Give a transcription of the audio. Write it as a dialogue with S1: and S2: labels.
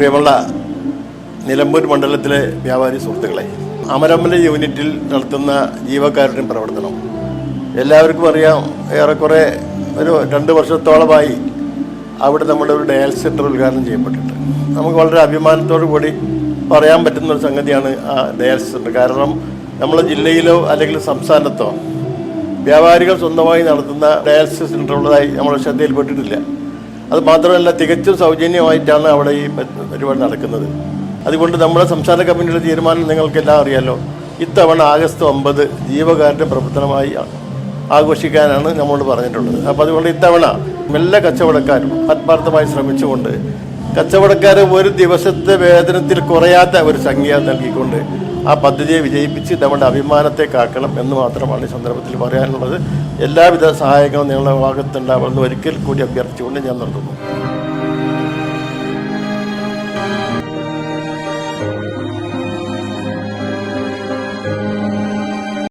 S1: പ്രിയമുള്ള നിലമ്പൂർ മണ്ഡലത്തിലെ വ്യാപാരി സുഹൃത്തുക്കളെ അമരമ്പല യൂണിറ്റിൽ നടത്തുന്ന ജീവക്കാരുടെ പ്രവർത്തനം. എല്ലാവർക്കും അറിയാം ഏറെക്കുറെ ഒരു രണ്ട് വർഷത്തോളമായി അവിടെ നമ്മുടെ ഒരു ഡയാലിസിസ് സെന്റർ ഉദ്ഘാടനം ചെയ്യപ്പെട്ടിട്ടുണ്ട്. നമുക്ക് വളരെ അഭിമാനത്തോടു കൂടി പറയാൻ പറ്റുന്ന ഒരു സംഗതിയാണ് ആ ഡയാലിസിസ് സെന്റർ കാരണം നമ്മുടെ ജില്ലയിലോ അല്ലെങ്കിൽ സംസ്ഥാനത്തോ വ്യാപാരികൾ സ്വന്തമായി നടത്തുന്ന ഡയാലിസിസ് സെന്റർ ഉള്ളതായി നമ്മൾ ശ്രദ്ധയിൽപ്പെട്ടിട്ടില്ല. അത് മാത്രമല്ല തികച്ചും സൗജന്യമായിട്ടാണ് അവിടെ ഈ പരിപാടി നടക്കുന്നത്. അതുകൊണ്ട് നമ്മുടെ സംസ്ഥാന കമ്മിറ്റിയുടെ തീരുമാനം നിങ്ങൾക്കെല്ലാം അറിയാലോ. ഇത്തവണ ആഗസ്റ്റ് ഒമ്പത് ജീവകാരുടെ പ്രവർത്തനമായി ആഘോഷിക്കാനാണ് നമ്മളോട് പറഞ്ഞിട്ടുള്ളത്. അപ്പോൾ അതുകൊണ്ട് ഇത്തവണ എല്ലാ കച്ചവടക്കാരും ആത്മാർത്ഥമായി ശ്രമിച്ചുകൊണ്ട് കച്ചവടക്കാർ ഒരു ദിവസത്തെ വേതനത്തിൽ കുറയാത്ത ഒരു സംഖ്യ നൽകിക്കൊണ്ട് ആ പദ്ധതിയെ വിജയിപ്പിച്ച് നമ്മുടെ അഭിമാനത്തെ കാക്കണം എന്ന് മാത്രമാണ് ഈ സന്ദർഭത്തിൽ പറയാനുള്ളത്. എല്ലാവിധ സഹായങ്ങളും നിങ്ങളുടെ ഭാഗത്തുണ്ടാവുമെന്ന് ഒരിക്കൽ കൂടി അഭ്യർത്ഥിച്ചുകൊണ്ട് ഞാൻ നിർത്തുന്നു.